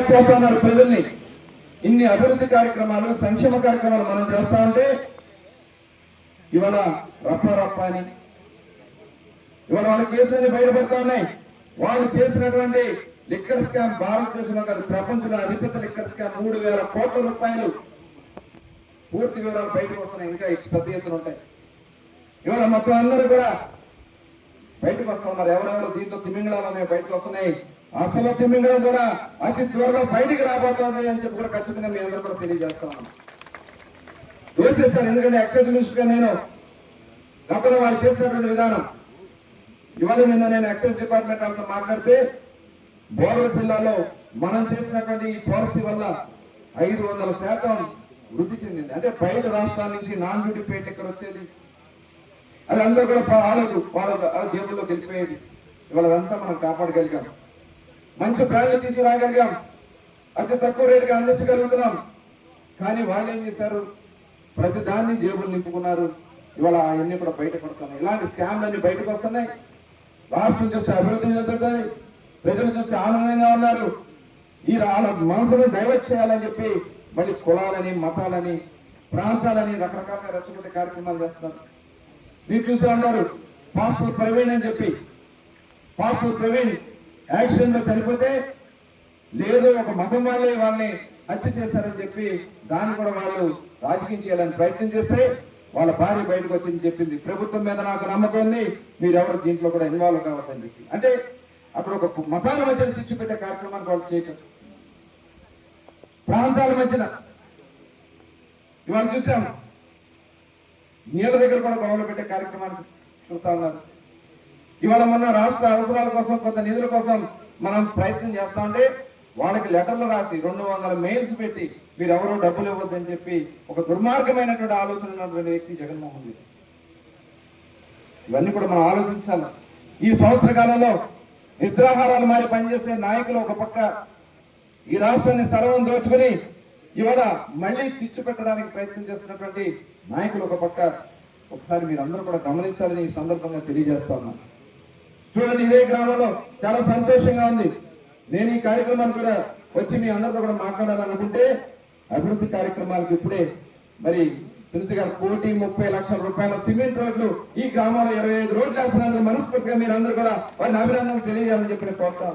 చేస్తున్నారు ప్రజల్ని. ఇన్ని అభివృద్ధి కార్యక్రమాలు సంక్షేమ కార్యక్రమాలు మనం చేస్తా ఉంటే ఇవాళ రప్ప రప్ప అని. ఇవాళ వాళ్ళ కేసులన్నీ బయటపడతా ఉన్నాయి. వాళ్ళు చేసినటువంటి లిక్కర్ స్కామ్ భారతదేశంలో కాదు ప్రపంచంలో అతిపెద్ద లిక్కర్ స్కామ్ మూడు వేల కోట్ల రూపాయలు. పూర్తి వివరాలు బయటకు వస్తున్నాయి. ఇంకా పెద్ద ఎత్తున ఉంటాయి. ఇవాళ మొత్తం అందరూ కూడా బయటకు వస్తా ఉన్నారు. ఎవరెవరు దీంట్లో తిమింగళాలు అనేవి బయటకు వస్తున్నాయి. అసలు తిమింగళం కూడా అతి త్వరలో బయటికి రాబోతోంది అని చెప్పి కూడా ఖచ్చితంగా మీ అందరూ కూడా తెలియజేస్తా ఉన్నాం. చేశాను ఎందుకంటే ఎక్సైజ్ మినిస్టర్ నేను గతంలో వాళ్ళు చేసినటువంటి విధానం. ఇవాళ నిన్న నేను ఎక్సైజ్ డిపార్ట్మెంట్ వాళ్ళతో మాట్లాడితే బోర్డర్ జిల్లాలో మనం చేసినటువంటి ఈ పాలసీ వల్ల ఐదు వందల శాతం వృద్ధి చెందింది. అంటే బయట రాష్ట్రాల నుంచి నాన్ డ్యూటీ పేట ఇక్కడ వచ్చేది. అది అందరూ కూడా వాళ్ళకు వాళ్ళ వాళ్ళ జేబుల్లోకి వెళ్ళిపోయేది. ఇవాళ అదంతా మనం కాపాడగలిగాం. మంచి బ్రాండ్లు తీసుకురాగలిగాం. అతి తక్కువ రేటుకి అందించగలుగుతున్నాం. కానీ వాళ్ళు ఏం చేశారు? ప్రతి దాన్ని జేబులు నింపుకున్నారు. ఇవాళ అవన్నీ కూడా బయట పడుతున్నాయి. ఇలాంటి స్కామ్లన్నీ బయటకు వస్తున్నాయి. రాష్ట్రం చూస్తే అభివృద్ధి చెందుతుంది. ప్రజలు చూస్తే ఆనందంగా ఉన్నారు. ఈ వాళ్ళ మనసును డైవర్ట్ చేయాలని చెప్పి మళ్ళీ కులాలని మతాలని ప్రాంతాలని రకరకాలుగా రెచ్చగొట్టే కార్యక్రమాలు చేస్తున్నారు. మీరు చూసే ఉన్నారు పాస్టర్ ప్రవీణ్ అని చెప్పి. పాస్టర్ ప్రవీణ్ యాక్సిడెంట్లో చనిపోతే లేదు ఒక మతం వాళ్ళే వాళ్ళని హత్య చేశారని చెప్పి దాన్ని కూడా వాళ్ళు రాజకీయం చేయాలని ప్రయత్నం చేస్తే వాళ్ళ భార్య బయటకు వచ్చింది చెప్పింది. ప్రభుత్వం మీద నాకు నమ్మకం ఉంది మీరెవరు దీంట్లో కూడా ఇన్వాల్వ్ కావద్దని చెప్పి. అంటే అప్పుడు ఒక మతాల మధ్యన చిచ్చు పెట్టే కార్యక్రమాన్ని వాళ్ళు చేయటం. ప్రాంతాల మధ్యన. ఇవాళ చూసాం. నీళ్ళ దగ్గర కూడా గొడవలు పెట్టే కార్యక్రమాన్ని చూస్తా ఉన్నారు. ఇవాళ మన రాష్ట్ర అవసరాల కోసం కొంత నిధుల కోసం మనం ప్రయత్నం చేస్తా ఉంటే వాళ్ళకి లెటర్లు రాసి రెండు వందల మెయిల్స్ పెట్టి మీరు ఎవరో డబ్బులు ఇవ్వద్దని చెప్పి ఒక దుర్మార్గమైనటువంటి ఆలోచన ఉన్నటువంటి వ్యక్తి జగన్మోహన్ రెడ్డి. ఇవన్నీ కూడా మనం ఆలోచించాలి. ఈ సంవత్సర కాలంలో నిద్రాహారాలు మారి పనిచేసే నాయకులు ఒక పక్క ఈ రాష్ట్రాన్ని సర్వం దోచుకుని ఇవాళ మళ్ళీ చిచ్చు పెట్టడానికి ప్రయత్నం చేస్తున్నటువంటి నాయకులు ఒక పక్క. ఒకసారి మీరు అందరూ కూడా గమనించాలని ఈ సందర్భంగా తెలియజేస్తా ఉన్నాను. చూడండి ఇదే గ్రామంలో చాలా సంతోషంగా ఉంది. నేను ఈ కార్యక్రమాన్ని కూడా వచ్చి మీ అందరితో కూడా మాట్లాడాలనుకుంటే అభివృద్ధి కార్యక్రమాలకు ఇప్పుడే మరి సునీత గారు కోటి ముప్పై లక్షల రూపాయల సిమెంట్ రోడ్లు ఈ గ్రామంలో ఇరవై ఐదు రోడ్లు వేస్తున్నందుకు మనస్ఫూర్తిగా మీరు అందరూ కూడా వారిని అభినందనలు తెలియజేయాలని చెప్పి నేను కోరుతా